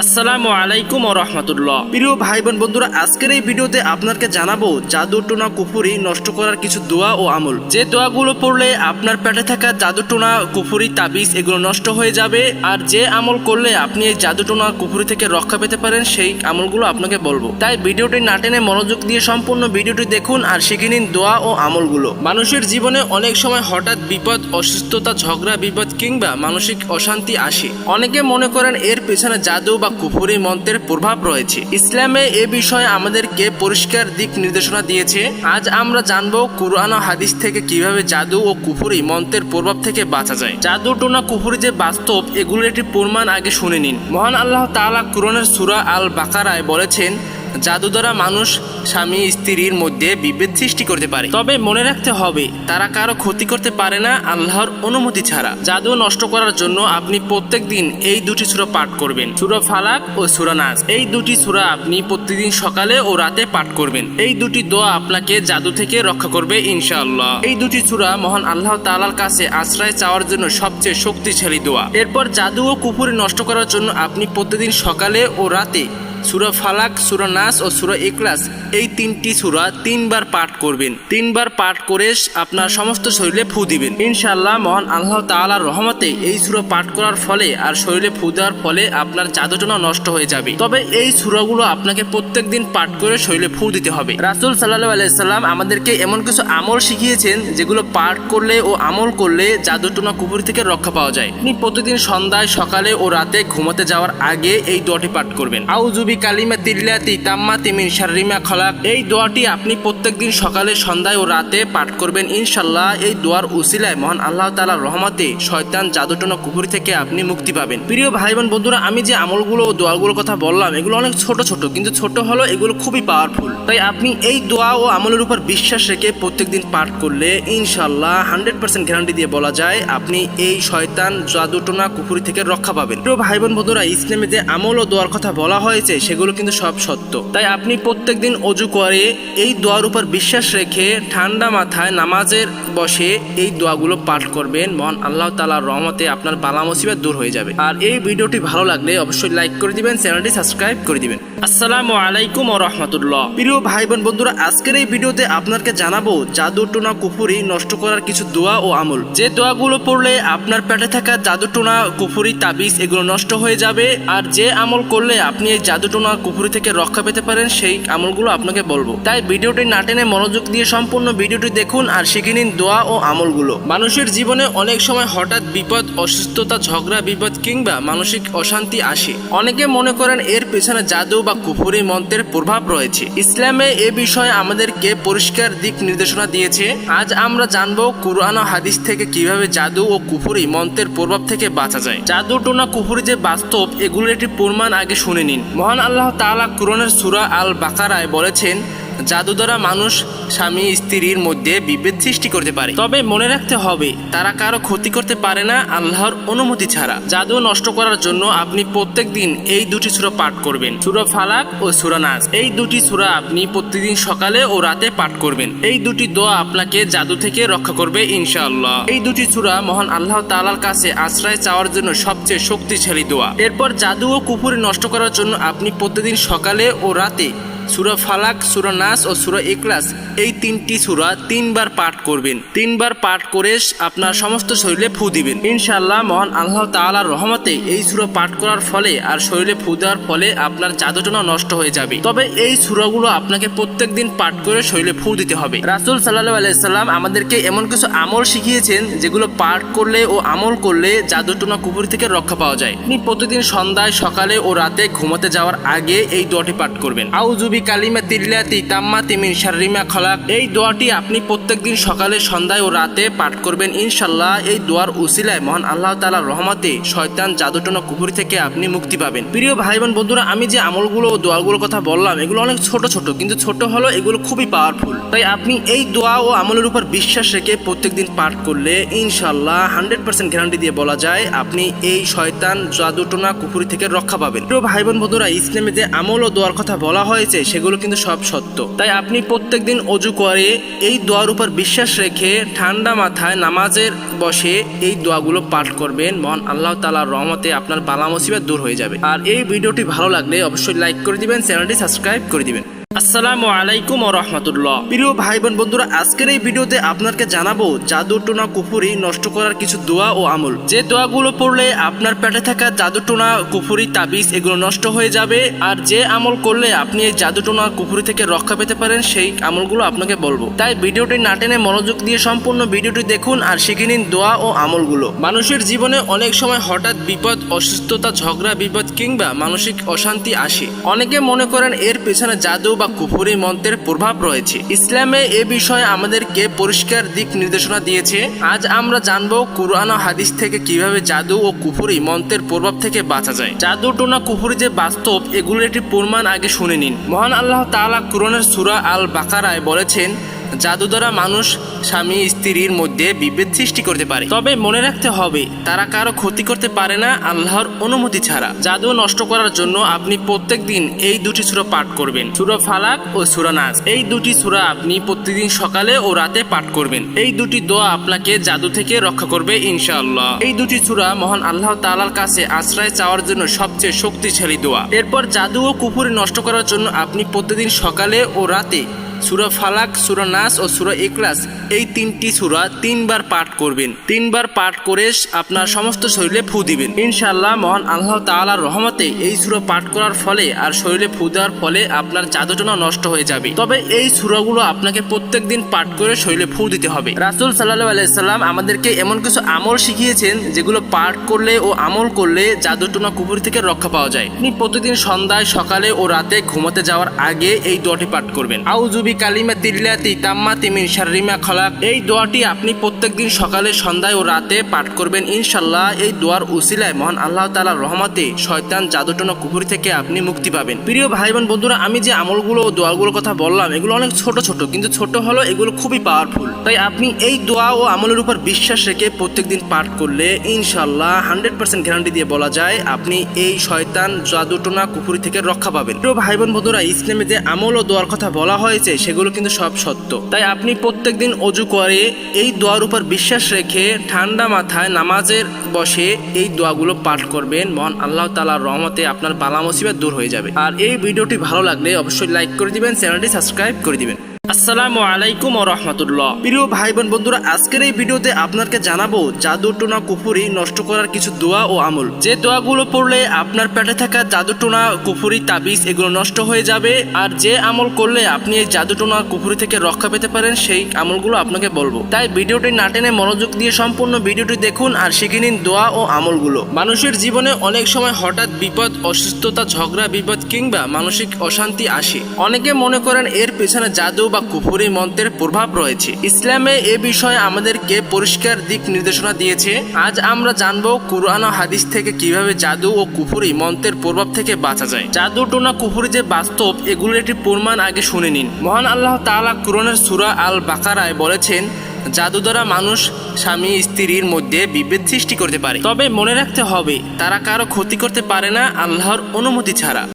আসসালামু আলাইকুম ও রহমতুল্লাহ। প্রিয় ভাই বোন বন্ধুরা, আজকের এই ভিডিওতে আপনাকে জানাব, জাদু টোনা কুফুরি নষ্ট করার কিছু দোয়া ও আমল। যে দোয়াগুলো পড়লে আপনার পেটে থাকা জাদু টোনা কুফুরি তাবিজ এগুলো নষ্ট হয়ে যাবে, আর যে আমল করলে আপনি এই জাদু টোনা কুফুরি থেকে রক্ষা পেতে পারেন, সেই আমলগুলো আপনাকে বলব। তাই ভিডিওটি না টেনে মনোযোগ দিয়ে সম্পূর্ণ ভিডিওটি দেখুন আর শিখে নিন দোয়া ও আমলগুলো। মানুষের জীবনে অনেক সময় হঠাৎ বিপদ, অসুস্থতা, ঝগড়া, বিপদ কিংবা মানসিক অশান্তি আসে। অনেকে মনে করেন এর পেছনে জাদু বা কুফুরি মন্ত্রের প্রভাব রয়েছে। ইসলামে এ বিষয়ে আমাদেরকে পরিষ্কার দিক নির্দেশনা দিয়েছে। আজ আমরা জানব কুরআন হাদিস থেকে কীভাবে জাদু ও কুফুরি মন্ত্রের প্রভাব থেকে বাঁচা যায়। জাদু টোনা কুফুরি যে বাস্তব, এগুলোর একটি প্রমাণ আগে শুনে নিন। মহান আল্লাহ তালা কুরআনের সুরা আল বাকারায় বলেছেন জাদু দ্বারা মানুষ স্বামী, স্ত্রীর মধ্যে বিভেদ সৃষ্টি করতে পারে। তবে মনে রাখতে হবে, তারা কারও ক্ষতি করতে পারে না আল্লাহর অনুমতি ছাড়া। জাদু নষ্ট করার জন্য আপনি প্রত্যেক দিন এই দুটি সূরা পাঠ করবেন। সূরা ফালাক ও সূরা নাস। এই দুটি সূরা আপনি প্রতিদিন সকালে ও রাতে পাঠ করবেন। এই দুটি দোয়া আপনাকে জাদু থেকে রক্ষা করবে ইনশাআল্লাহ। এই দুটি সূরা মহান আল্লাহ তাআলার কাছে আশ্রয় চাওয়ার জন্য সবচেয়ে শক্তিশালী দোয়া। এরপর জাদু ও কুপুরি নষ্ট করার জন্য আপনি প্রতিদিন সকালে ও রাতে সুরা ফালাক, সুরা নাস ও সুরা ইকলাস এই তিনটি সুরা তিনবার পাঠ করবেন। তিনবার পাঠ করে আপনার সমস্ত শরীরে ফু দিবেন। ইনশাআল্লাহ মহান আল্লাহ তাআলার রহমতে এই সুরা পাঠ করার ফলে আর শরীরে ফু দেওয়ার ফলে আপনার জাদুটনা নষ্ট হয়ে যাবে। তবে এই সুরাগুলো আপনাকে প্রত্যেক দিন পাঠ করে শরীরে ফু দিতে হবে। রাসুল সাল্লাহ আলাইসাল্লাম আমাদেরকে এমন কিছু আমল শিখিয়েছেন, যেগুলো পাঠ করলে ও আমল করলে জাদুটনা কুপুর থেকে রক্ষা পাওয়া যায়। আপনি প্রতিদিন সন্ধ্যায়, সকালে ও রাতে ঘুমাতে যাওয়ার আগে এই দোয়াটি পাঠ করবেন। আউজুবি কালিমা তিল্লাতি তাম্মা তিমিন শারিমা খলাক। এই দোয়াটি আপনি প্রত্যেকদিন সকালে, সন্ধ্যায় ও রাতে পাঠ করবেন। ইনশাল্লাহ এই দোয়ার উসিলায় মহান আল্লাহ তাআলার রহমতে শয়তান জাদুটনা কুপুরি থেকে আপনি মুক্তি পাবেন। প্রিয় ভাই বোন বন্ধুরা, আমি যে আমলগুলো ও দোয়াগুলোর কথা বললাম, এগুলো অনেক ছোট ছোট, কিন্তু ছোট হলো এগুলো খুবই পাওয়ারফুল তাই আপনি এই দোয়া ও আমলের উপর বিশ্বাস রেখে প্রত্যেকদিন পাঠ করলে ইনশাল্লাহ হান্ড্রেড পার্সেন্ট গ্যারান্টি দিয়ে বলা যায়, আপনি এই শয়তান জাদুটনা কুপুরি থেকে রক্ষা পাবেন। প্রিয় ভাই বোন বন্ধুরা, ইসলামে যে আমল ও দোয়ার কথা বলা হয়েছে সেগুলো কিন্তু সব সত্য। তাই আপনি প্রত্যেকদিন অজু করে এই দোয়ার উপর বিশ্বাস রেখে ঠান্ডা মাথায় নামাজের বসে এই দোয়াগুলো পাঠ করবেন। মহান আল্লাহ তালার রহমতে আপনার বালা মুসিবত দূর হয়ে যাবে। আর এই ভিডিওটি ভালো লাগলে অবশ্যই লাইক করে দিবেন, চ্যানেলটি সাবস্ক্রাইব করে দিবেন। আসসালামু আলাইকুম ও রহমতুল্লাহ। প্রিয় ভাই বোন বন্ধুরা, আজকের এই ভিডিওতে আপনাকে জানাব জাদু টোনা কুফুরি নষ্ট করার কিছু দোয়া ও আমল। যে দোয়াগুলো পড়লে আপনার পেটে থাকা জাদু টোনা কুফুরি, তাবিজ এগুলো নষ্ট হয়ে যাবে, আর যে আমল করলে আপনি এই জাদু টোনা কুফুরি থেকে রক্ষা পেতে পারেন সেই আমলগুলো আপনাকে বলব। তাই ভিডিওটি না টেনে মনোযোগ দিয়ে সম্পূর্ণ ভিডিওটি দেখুন আর শিখে নিন দোয়া ও আমলগুলো। মানুষের জীবনে অনেক সময় হঠাৎ বিপদ, অসুস্থতা, ঝগড়া, বিপদ কিংবা মানসিক অশান্তি আসে। অনেকে মনে করেন এর পেছনে জাদু বা কুফুরি মন্ত্রের প্রভাব রয়েছে। ইসলামে এ বিষয়ে আমাদেরকে পরিষ্কার দিক নির্দেশনা দিয়েছে। আজ আমরা জানব কুরআন ও হাদিস থেকে কীভাবে জাদু ও কুফুরি মন্ত্রের প্রভাব থেকে বাঁচা যায়। জাদু টোনা কুফুরি যে বাস্তব, এগুলোর একটি প্রমাণ আগে শুনে নিন। মহান আল্লাহ তালা কুরনের সুরা আল বাকারায় বলেছেন জাদু দ্বারা মানুষ স্বামী, স্ত্রীর মধ্যে বিভেদ সৃষ্টি করতে পারে। তবে মনে রাখতে হবে, তারা কারও ক্ষতি করতে পারে না আল্লাহর অনুমতি ছাড়া। জাদু নষ্ট করার জন্য আপনি প্রত্যেক দিন এই দুটি সূরা পাঠ করবেন, সূরা ফালাক ও সূরা নাস এই দুটি সূরা আপনি প্রতিদিন সকালে ও রাতে পাঠ করবেন। এই দুটি দোয়া আপনাকে জাদু থেকে রক্ষা করবে ইনশাআল্লাহ। এই দুটি সূরা মহান আল্লাহ তাআলার কাছে আশ্রয় চাওয়ার জন্য সবচেয়ে শক্তিশালী দোয়া। এরপর জাদু ও কুপুরি নষ্ট করার জন্য আপনি প্রতিদিন সকালে ও রাতে সুরা ফালাক, সুরা নাস ও সুরা ইকলাস এই তিনটি সুরা তিনবার পাঠ করবেন। তিনবার পাঠ করে আপনার সমস্ত শরীরে ফু দিবেন। ইনশাআল্লাহ মহান আল্লাহ তাআলার রহমতে এই সুরা পাঠ করার ফলে আর শরীরে ফু দেওয়ার ফলে আপনার জাদুটনা নষ্ট হয়ে যাবে। তবে এই সুরাগুলো আপনাকে প্রত্যেক দিন পাঠ করে শরীরে ফু দিতে হবে। রাসুল সাল্লাহ আলাইসাল্লাম আমাদেরকে এমন কিছু আমল শিখিয়েছেন, যেগুলো পাঠ করলে ও আমল করলে জাদুটনা কুপুর থেকে রক্ষা পাওয়া যায়। আপনি প্রতিদিন সন্ধ্যায়, সকালে ও রাতে ঘুমাতে যাওয়ার আগে এই দোয়াটি পাঠ করবেন। আউজুবি কালিমা তিল্লাতি তাম্মা তিমিন শারিমা খলাক। এই দোয়াটি আপনি প্রত্যেকদিন সকালে, সন্ধ্যায় ও রাতে পাঠ করবেন। ইনশাল্লাহ এই দোয়ার উসিলায় মহান আল্লাহ তাআলার রহমতে শয়তান জাদুটনা কুপুরি থেকে আপনি মুক্তি পাবেন। প্রিয় ভাই বোন বন্ধুরা, আমি যে আমলগুলো ও দোয়াগুলোর কথা বললাম, এগুলো অনেক ছোট ছোট, কিন্তু ছোট হলো এগুলো খুবই পাওয়ারফুল তাই আপনি এই দোয়া ও আমলের উপর বিশ্বাস রেখে প্রত্যেকদিন পাঠ করলে ইনশাল্লাহ হান্ড্রেড পার্সেন্ট গ্যারান্টি দিয়ে বলা যায়, আপনি এই শয়তান জাদুটনা কুপুরি থেকে রক্ষা পাবেন। প্রিয় ভাই বোন বন্ধুরা, ইসলামে যে আমল ও দোয়ার কথা বলা হয়েছে সেগুলো কিন্তু সব সত্য। তাই আপনি প্রত্যেক দিন অজু করে এই দোয়ার উপর বিশ্বাস রেখে ঠান্ডা মাথায় নামাজের বসে এই দোয়াগুলো পাঠ করবেন। মন আল্লাহ তালার রহমতে আপনার বালা মুসিবত দূর হয়ে যাবে। আর এই ভিডিওটি ভালো লাগলে অবশ্যই লাইক করে দিবেন, চ্যানেলটি সাবস্ক্রাইব করে দিবেন। আসসালামু আলাইকুম রহমতুল্লাহ। প্রিয় ভাই বোন বন্ধুরা আজকের এই ভিডিওতে আপনাকে জানাব জাদু টোনা কুফুরি নষ্ট করার কিছু দোয়া ও আমল। যে দোয়াগুলো পড়লে আপনার পেটে থাকা জাদু টোনা কুফুরি তাবিজ এগুলো নষ্ট হয়ে যাবে আর যে আমল করলে আপনি এই জাদু টোনা কুফুরি থেকে রক্ষা পেতে পারেন সেই আমলগুলো আপনাকে বলব। তাই ভিডিওটি না টেনে মনোযোগ দিয়ে সম্পূর্ণ ভিডিওটি দেখুন আর শিখে নিন দোয়া ও আমলগুলো। মানুষের জীবনে অনেক সময় হঠাৎ বিপদ অসুস্থতা ঝগড়া বিপদ কিংবা মানসিক অশান্তি আসে। অনেকে মনে করেন এর পেছনে জাদু বা কুফুরি মন্ত্রের প্রভাব রয়েছে। ইসলামে এ বিষয়ে আমাদেরকে পরিষ্কার দিক নির্দেশনা দিয়েছে। আজ আমরা জানব কুরআন ও হাদিস থেকে কীভাবে জাদু ও কুফুরি মন্ত্রের প্রভাব থেকে বাঁচা যায়। জাদু টোনা কুফুরি যে বাস্তব, এগুলোর একটি প্রমাণ আগে শুনে নিন। মহান আল্লাহ তাআলা কুরআনের সূরা আল বাকারায় বলেছেন জাদু দ্বারা মানুষ স্বামী, স্ত্রীর মধ্যে বিভেদ সৃষ্টি করতে পারে। তবে মনে রাখতে হবে, তারা কারও ক্ষতি করতে পারে না আল্লাহর অনুমতি ছাড়া। জাদু নষ্ট করার জন্য আপনি প্রত্যেক দিন এই দুটি সূরা পাঠ করবেন। সূরা ফালাক ও সুরা নাস। এই দুটি সূরা আপনি প্রতিদিন সকালে ও রাতে পাঠ করবেন। এই দুটি দোয়া আপনাকে জাদু থেকে রক্ষা করবে ইনশাআল্লাহ। এই দুটি সূরা মহান আল্লাহ তাআলার কাছে আশ্রয় চাওয়ার জন্য সবচেয়ে শক্তিশালী দোয়া। এরপর জাদু ও কুফুরি নষ্ট করার জন্য আপনি প্রতিদিন সকালে ও রাতে সুরা ফালাক, সুরা নাস ও সুরা ইকলাস এই তিনটি সুরা তিনবার পাঠ করবেন। তিনবার পাঠ করে আপনার সমস্ত শরীরে ফু দিবেন। ইনশাআল্লাহ মহান আল্লাহ তাআলার রহমতে এই সুরা পাঠ করার ফলে আর শরীরে ফু দেওয়ার ফলে আপনার জাদুটনা নষ্ট হয়ে যাবে। তবে এই সুরাগুলো আপনাকে প্রত্যেক দিন পাঠ করে শরীরে ফু দিতে হবে। রাসুল সাল্লাহ আলাইসাল্লাম আমাদেরকে এমন কিছু আমল শিখিয়েছেন, যেগুলো পাঠ করলে ও আমল করলে জাদুটনা কুপুর থেকে রক্ষা পাওয়া যায়। আপনি প্রতিদিন সন্ধ্যায়, সকালে ও রাতে ঘুমাতে যাওয়ার আগে এই দোয়াটি পাঠ করবেন। আউজুবি কালিমা তিল্লাতি তাম্মা তিমিন শারিমা খলাক। এই দোয়াটি আপনি প্রত্যেকদিন সকালে, সন্ধ্যায় ও রাতে পাঠ করবেন। ইনশাল্লাহ এই দোয়ার উসিলায় মহান আল্লাহ তাআলার রহমতে শয়তান জাদুটনা কুপুরি থেকে আপনি মুক্তি পাবেন। প্রিয় ভাই বোন বন্ধুরা, আমি যে আমলগুলো ও দোয়াগুলোর কথা বললাম, এগুলো অনেক ছোট ছোট, কিন্তু ছোট হলো এগুলো খুবই পাওয়ারফুল তাই আপনি এই দোয়া ও আমলের উপর বিশ্বাস রেখে প্রত্যেকদিন পাঠ করলে ইনশাল্লাহ হান্ড্রেড পার্সেন্ট গ্যারান্টি দিয়ে বলা যায়, আপনি এই শয়তান জাদুটনা কুপুরি থেকে রক্ষা পাবেন। প্রিয় ভাই বোন বন্ধুরা, ইসলামে যে আমল ও দোয়ার কথা বলা হয়েছে সেগুলো কিন্তু সব সত্য। তাই আপনি প্রত্যেক দিন অজু করে এই দোয়ার উপর বিশ্বাস রেখে ঠান্ডা মাথায় নামাজের বসে এই দোয়াগুলো পাঠ করবেন। মহান আল্লাহ তালার রহমতে আপনার বালা মুসিবত দূর হয়ে যাবে। আর এই ভিডিওটি ভালো লাগলে অবশ্যই লাইক করে দিবেন, চ্যানেলটি সাবস্ক্রাইব করে দিবেন। আসসালামু আলাইকুম রহমতুল্লাহ। প্রিয় ভাই বোন বন্ধুরা, আজকের এই ভিডিওতে আপনাকে জানাব জাদু টোনা কুফুরি নষ্ট করার কিছু দোয়া ও আমল। যে দোয়াগুলো পড়লে আপনার পেটে থাকা জাদু টোনা কুফুরি তাবিজ এগুলো নষ্ট হয়ে যাবে, আর যে আমল করলে আপনি এই জাদু টোনা কুফুরি থেকে রক্ষা পেতে পারেন, সেই আমলগুলো আপনাকে বলব। তাই ভিডিওটি না টেনে মনোযোগ দিয়ে সম্পূর্ণ ভিডিওটি দেখুন আর শিখে নিন দোয়া ও আমলগুলো। মানুষের জীবনে অনেক সময় হঠাৎ বিপদ, অসুস্থতা, ঝগড়া, বিপদ কিংবা মানসিক অশান্তি আসে। অনেকে মনে করেন এর পেছনে জাদু বা কুফুরি মন্ত্রের প্রভাব রয়েছে। ইসলামে এ বিষয়ে আমাদেরকে পরিষ্কার দিক নির্দেশনা দিয়েছে। আজ আমরা জানব কুরআন ও হাদিস থেকে কীভাবে জাদু ও কুফুরি মন্ত্রের প্রভাব থেকে বাঁচা যায়। জাদু টোনা কুফুরি যে বাস্তব, এগুলোর একটি প্রমাণ আগে শুনে নিন। মহান আল্লাহ তাআলা কুরআনের সূরা আল বাকারায় বলেছেন, জাদু দ্বারা মানুষ স্বামী, স্ত্রীর মধ্যে বিভেদ সৃষ্টি করতে পারে। তবে মনে রাখতে হবে, তারা কারও ক্ষতি করতে পারে না আল্লাহর অনুমতি ছাড়া।